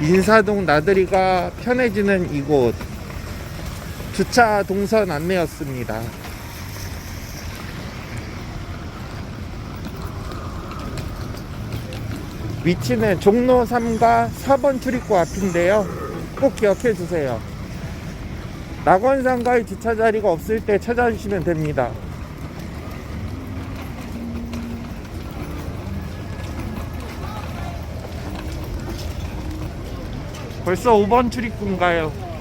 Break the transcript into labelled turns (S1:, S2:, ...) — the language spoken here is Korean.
S1: 인사동 나들이가 편해지는 이곳 주차 동선 안내였습니다. 위치는 종로 3가 4번 출입구 앞인데요. 꼭 기억해 주세요. 낙원상가의 주차 자리가 없을 때 찾아주시면 됩니다. 벌써 5번 출입구인가요?